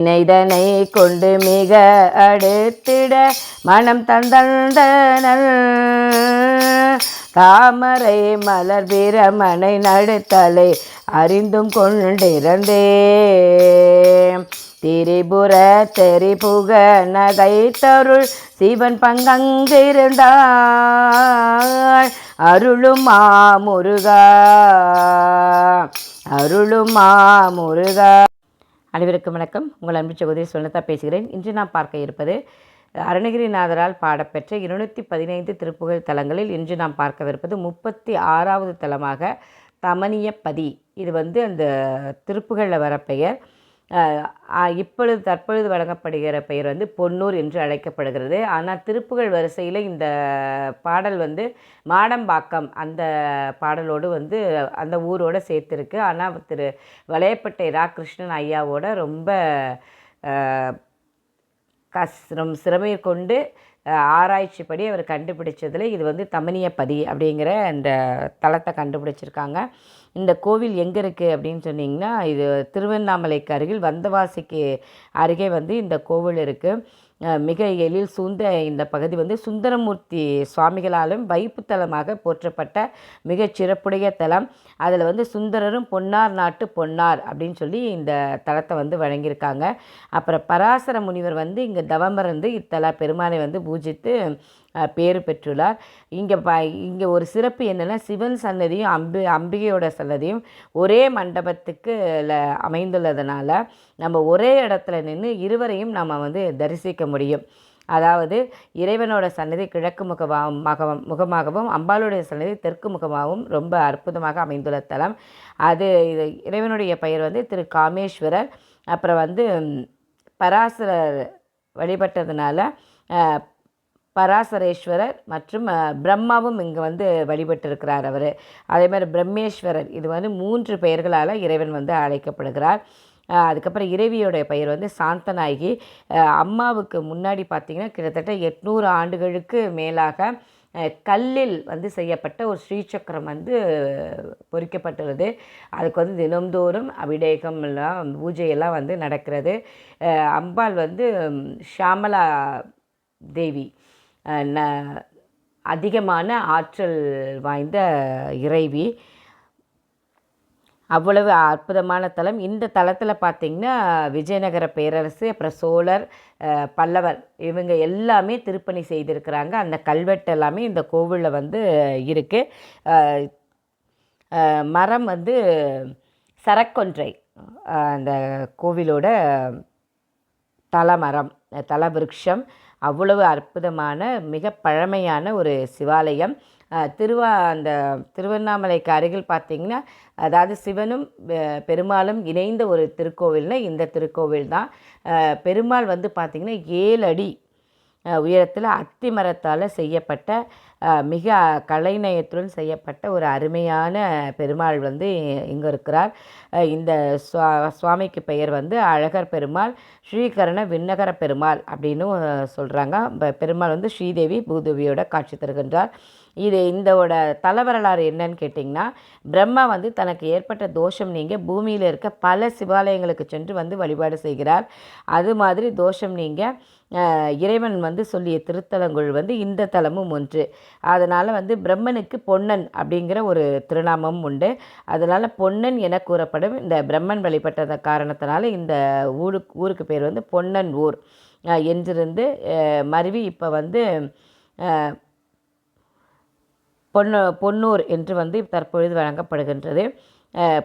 இதனை கொண்டு மிக அடுத்திட மனம் தந்தந்தனல். தாமரை மலர் பிரமனை நடுத்தலை அறிந்தும் கொண்டிருந்தே திரிபுர தெரிபுக நகை தருள் சிவன் பங்கங்கிருந்தாள். அருளுமா முருகா அருளுமா முருகா. அனைவருக்கும் வணக்கம். உங்கள் அன்பு சகோதரி சுனதா பேசுகிறேன். இன்று நாம் பார்க்க இருப்பது அருணகிரிநாதரால் பாடப்பெற்ற இருநூற்றி பதினைந்து திருப்புகழ் தலங்களில் இன்று நாம் பார்க்கவிருப்பது முப்பத்தி ஆறாவது தலமாக தமனியப்பதி. இது வந்து அந்த திருப்புகளில் வர பெயர். இப்பொழுது தற்பொழுது வழங்கப்படுகிற பெயர் வந்து பொன்னூர் என்று அழைக்கப்படுகிறது. ஆனால் திருப்புகழ் வரிசையில் இந்த பாடல் வந்து மாடம்பாக்கம் அந்த பாடலோடு வந்து அந்த ஊரோடு சேர்த்துருக்கு. ஆனால் திரு வளையப்பட்டை ரா கிருஷ்ணன் ஐயாவோட ரொம்ப கஸ் கஷ்டம் சிரமையை கொண்டு ஆராய்ச்சிப்படி அவர் கண்டுபிடிச்சதில் இது வந்து தமனியப்பதி அப்படிங்கிற அந்த தலத்தை கண்டுபிடிச்சிருக்காங்க. இந்த கோவில் எங்கே இருக்குது அப்படின்னு சொன்னிங்கன்னா இது திருவண்ணாமலைக்கு அருகில் வந்தவாசிக்கு அருகே வந்து இந்த கோவில் இருக்குது மிக எழில் சூழ்ந்த இந்த பகுதி வந்து சுந்தரமூர்த்தி சுவாமிகளாலும் வைப்புத்தலமாக போற்றப்பட்ட மிகச் சிறப்புடைய தலம். அதில் வந்து சுந்தரரும் பொன்னார் நாட்டு பொன்னார் அப்படின்னு சொல்லி இந்த தலத்தை வந்து வழங்கியிருக்காங்க. அப்புறம் பராசர முனிவர் வந்து இங்கே தவமிருந்து இத்தல பெருமானை வந்து பூஜித்து பேர் பெற்றுள்ளார். இங்கே ப இங்கே ஒரு சிறப்பு என்னென்னா சிவன் சன்னதியும் அம்பி அம்பிகையோட சன்னதியும் ஒரே மண்டபத்துக்கு அமைந்துள்ளதுனால நம்ம ஒரே இடத்துல நின்று இருவரையும் நம்ம வந்து தரிசிக்க முடியும். அதாவது இறைவனோட சன்னதி கிழக்கு முகமாகவும் முகமாகவும் அம்பாளுடைய சன்னதி தெற்கு முகமாகவும் ரொம்ப அற்புதமாக அமைந்துள்ள தலம். அது இது இறைவனுடைய பெயர் வந்து திரு காமேஸ்வரர். அப்புறம் வந்து பராசரர் வழிபட்டதுனால பராசரேஸ்வரர் மற்றும் பிரம்மாவும் இங்கே வந்து வழிபட்டிருக்கிறார் அவர். அதே மாதிரி பிரம்மேஸ்வரர் இது வந்து மூன்று பெயர்களால் இறைவன் வந்து அழைக்கப்படுகிறார். அதுக்கப்புறம் இறைவியோடைய பெயர் வந்து சாந்தநாயகி. அம்மாவுக்கு முன்னாடி பார்த்திங்கன்னா கிட்டத்தட்ட எட்நூறு ஆண்டுகளுக்கு மேலாக கல்லில் வந்து செய்யப்பட்ட ஒரு ஸ்ரீசக்கரம் வந்து பொறிக்கப்பட்டுள்ளது. அதுக்கு வந்து தினம்தோறும் அபிடேகம் எல்லாம் பூஜையெல்லாம் வந்து நடக்கிறது. அம்பாள் வந்து ஷாமலா தேவி. ந அதிகமான ஆற்றல் வாய்ந்த இறைவி. அவ்வளவு அற்புதமான தலம். இந்த தலத்தில் பார்த்திங்கன்னா விஜயநகர பேரரசு அப்புறம் சோழர் பல்லவர் இவங்க எல்லாமே திருப்பணி செய்திருக்கிறாங்க. அந்த கல்வெட்டு எல்லாமே இந்த கோவிலில் வந்து இருக்குது மரம் வந்து சரக்கொன்றை அந்த கோவிலோட தலமரம் தலவிருட்சம் அவ்வளவு அற்புதமான மிக பழமையான ஒரு சிவாலயம். திருவா அந்த திருவண்ணாமலைக்கு அருகில் பார்த்திங்கன்னா அதாவது சிவனும் பெருமாளும் இணைந்த ஒரு திருக்கோவில்னா இந்த திருக்கோவில் தான் பெருமாள் வந்து பார்த்திங்கன்னா ஏழு அடி உயரத்தில் அத்தி மரத்தால் செய்யப்பட்ட மிக கலைநயத்துடன் செய்யப்பட்ட ஒரு அருமையான பெருமாள் வந்து இங்கே இருக்கிறார். இந்த சுவா சுவாமிக்கு பெயர் வந்து அழகர் பெருமாள் ஸ்ரீகரண விண்ணகர பெருமாள் அப்படின்னு சொல்கிறாங்க பெருமாள் வந்து ஸ்ரீதேவி பூதேவியோட காட்சி தருகின்றார். இது இந்தோட தலைவரலாறு என்னன்னு கேட்டிங்கன்னா பிரம்மா வந்து தனக்கு ஏற்பட்ட தோஷம் நீங்க பூமியில் இருக்க பல சிவாலயங்களுக்கு சென்று வந்து வழிபாடு செய்கிறார். அது மாதிரி தோஷம் நீங்கள் இறைவன் வந்து சொல்லிய திருத்தலங்கள் வந்து இந்த தலமும் ஒன்று. அதனால் வந்து பிரம்மனுக்கு பொன்னன் அப்படிங்கிற ஒரு திருநாமம் உண்டு. அதனால் பொன்னன் என கூறப்படும் இந்த பிரம்மன் வழிபட்டத காரணத்தினால இந்த ஊருக்கு ஊருக்கு பேர் வந்து பொன்னன் ஊர். என்றிருந்து மருவி இப்போ வந்து பொன்னு பொன்னூர் என்று வந்து தற்பொழுது வழங்கப்படுகின்றது.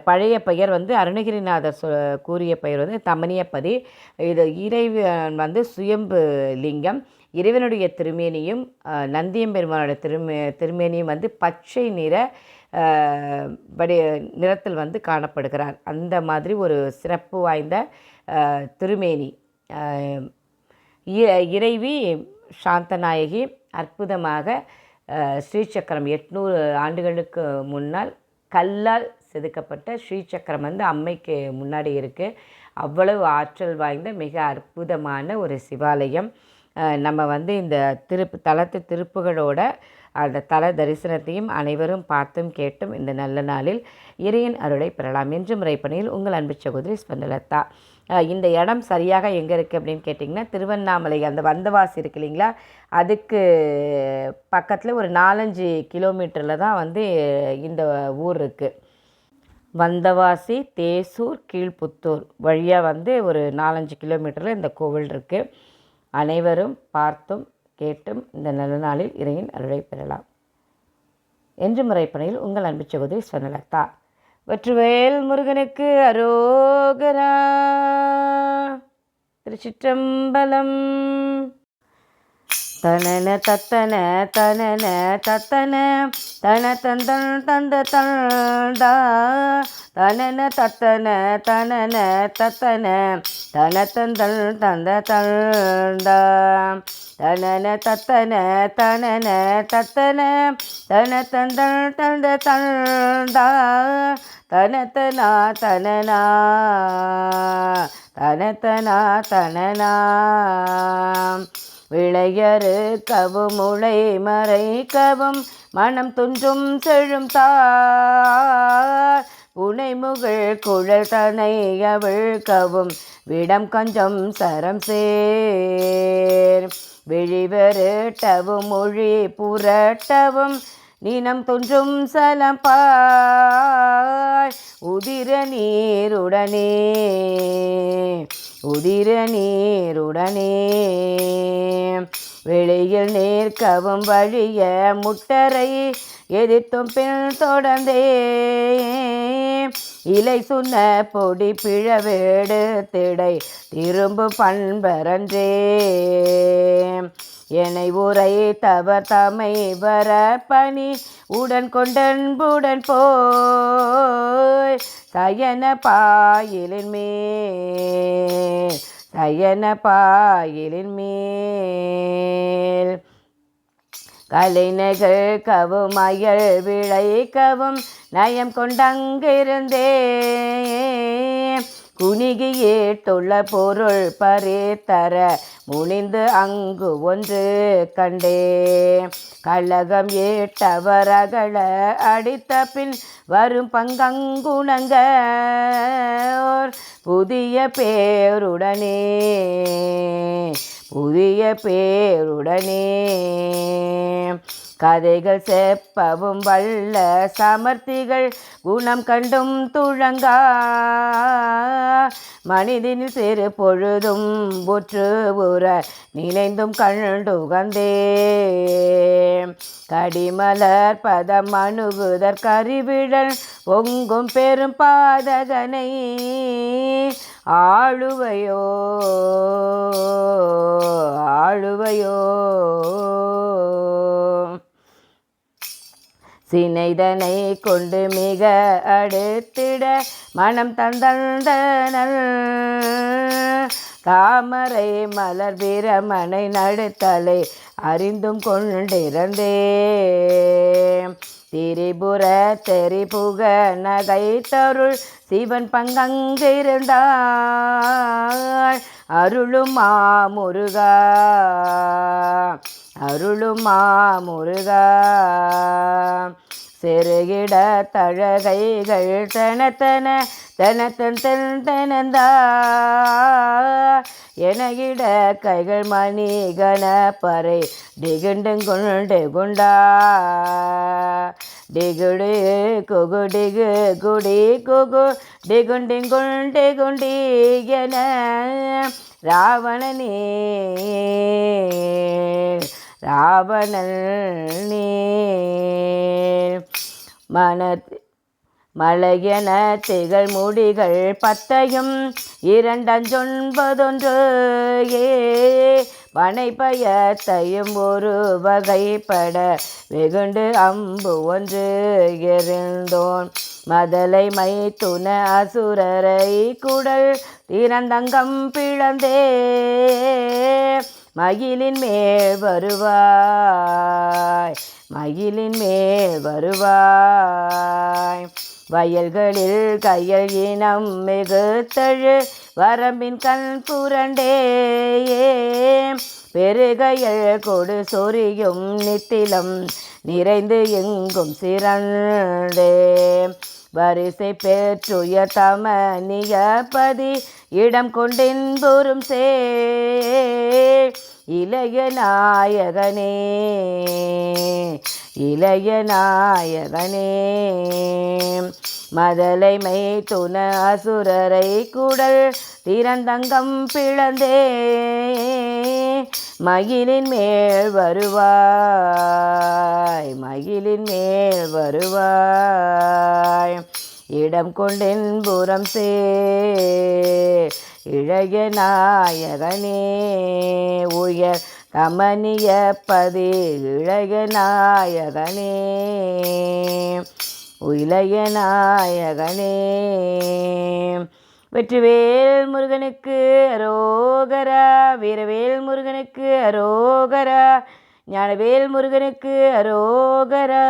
பழைய பெயர் வந்து அருணகிரிநாதர் சொ கூறிய பெயர் வந்து தமனியப்பதி இது இறைவன் வந்து சுயம்பு லிங்கம். இறைவனுடைய திருமேனியும் நந்தியம்பெருமானுடைய நந்தியம்பெருமானோட திருமே திருமேனியும் வந்து பச்சை நிற வடி நிறத்தில் வந்து காணப்படுகிறார். அந்த மாதிரி ஒரு சிறப்பு வாய்ந்த திருமேனி. இ- இறைவி சாந்தநாயகி அற்புதமாக ஸ்ரீசக்கரம் எட்நூறு ஆண்டுகளுக்கு முன்னால் கல்லால் செதுக்கப்பட்ட ஸ்ரீசக்கரம் வந்து அம்மைக்கு முன்னாடி இருக்குது அவ்வளவு ஆற்றல் வாய்ந்த மிக அற்புதமான ஒரு சிவாலயம். நம்ம வந்து இந்த திருப்பு தலத்து திருப்புகளோட அந்த தல தரிசனத்தையும் அனைவரும் பார்த்தும் கேட்டும் இந்த நல்ல நாளில் இறையின் அருளை பெறலாம். என்று முறைப்பணியில் உங்கள் அன்பு சகோதரி ஸ்பந்தலதா. இந்த இடம் சரியாக எங்கே இருக்குது அப்படின்னு கேட்டிங்கன்னா திருவண்ணாமலை அந்த வந்தவாசி இருக்கு இல்லைங்களா? அதுக்கு பக்கத்தில் ஒரு நாலஞ்சு கிலோமீட்டரில் தான் வந்து இந்த ஊர் இருக்குது வந்தவாசி தேசூர் கீழ்ப்புத்தூர் வழியாக வந்து ஒரு நாலஞ்சு கிலோமீட்டரில் இந்த கோவில் இருக்குது அனைவரும் பார்த்தும் கேட்டும் இந்த நல்ல நாளில் இறையின் அருளை பெறலாம். என்று முறைப்பணியில் உங்கள் அன்பு சகோதரி சொன்னலத்தா வெற்றுவேல் முருகனுக்கு அரோகரா. திருச்சிற்றம்பலம். தனன தத்தன தனன தத்தன தன தந்தன் தந்த தந்தா தனன தத்தன தனன தத்தன தன தந்தன் தந்த தந்தா தனன தத்தன தனன தத்தன தன தந்தன் தந்த தந்தா தனத்தனா தனனா தனத்தனா தனனா விளையறு கவுமுளை மறை கவும் மனம் துன்றும் செழும் தார். புனைமுகில் குழல் தனை அவிழ்க்கவும் விடம் கொஞ்சம் சரம் சேர். விழிவருட்டவும் மொழி புரட்டவும் நினம் துன்றும் சலப்பாய் உதிர நீருடனே உதிர நீருடனே. வெளியில் நேர்க்கவும் வழிய முட்டரை எதிர்த்தும் பின் தொடர்ந்தே இலை சுண்ண பொடி பிழவேடு திடை திரும்பு பண்பரன்றே. என்னை உரை தவர் தமை வர பணி உடன் கொண்டன்புடன் போய் சயன பாயிலின் மேல் சயன பாயிலின் மேல். கலைநகள் கவும் அயல் விளைக்கவும் நயம் கொண்டங்கிருந்தே குனிகியேட்டுள்ள பொருள் பரேத்தர முனிந்து அங்கு ஒன்று கண்டே கழகம் ஏட்டவரகள அடித்த பின் வரும் பங்கங்குணங்க புதிய பேருடனே புதிய பேருடனே. கதைகள் செப்பவும் வல்ல சமர்த்திகள் குணம் கண்டும் துழங்கா. மனிதனில் சிறு பொழுதும் புற்று உற நினைந்தும் கண்டுகந்தே கடிமலர் பதம் அணுகுதற் கறிவிடல் பொங்கும் பெரும் பாதகனை ஆளுவையோ ஆளுவையோ. சினைதனை கொண்டு மிக அடுத்திட மனம் தந்தந்தனல். தாமரை மலர் வீரமனை நடுத்தலை அறிந்தும் கொண்டிருந்தே திரிபுர தெரிபுக நகை தருள் சிவன் பங்கங்கிருந்தாள் அருளுமா முருகா அருளுமா முருகா. செருகிட தழகைகள் தனத்தன தன தன் தன் தனந்தா. எனகிட கைகள் மணி கணப்பறை டிகுண்டுங்கொண்டு குண்டா டிகுடு குகு டிகு குடி குகு டிகுண்டிங்குண்டு குண்டி என ராவணனே. ராவணன் நீ. மன மலையென திகழ் முடிகள் பத்தையும் இரண்டஞ்சொன்பதொன்று. ஏ வனைப்பயத்தையும் ஒரு வகைப்பட வெகுண்டு அம்பு ஒன்று எறிந்தோன். மதலை மை துண அசுரரை குடல் திறந்தங்கம் பிளந்தே. மயிலின் மேல் வருவாய் மயிலின் மேல் வருவாய். வயல்களில் கையல் இனம் மிகுத்தழு வரம்பின் கண் புரண்டே. பெருகையல் கொடு சொரியும் நித்திலம் நிறைந்து எங்கும் சிறந்தே. வரிசை பெற்றுய தமனிய பதி இடம் கொண்டென்புறும் சே இளைய நாயகனே இளைய நாயகனே மதலைமை துண அசுரரை குடல் திறந்தங்கம் பிளந்தே மயிலின் மேல் வருவாய் மயிலின் மேல் வருவாய். இடம் கொண்டின் புறம் சே இளைய நாயகனே உயர் கமனிய பதி இளைய நாயகனே இளைய நாயகனே. வெற்றிவேல் முருகனுக்கு அரோகரா வீரவேல் முருகனுக்கு அரோகரா ஞானவேல் முருகனுக்கு அரோகரா.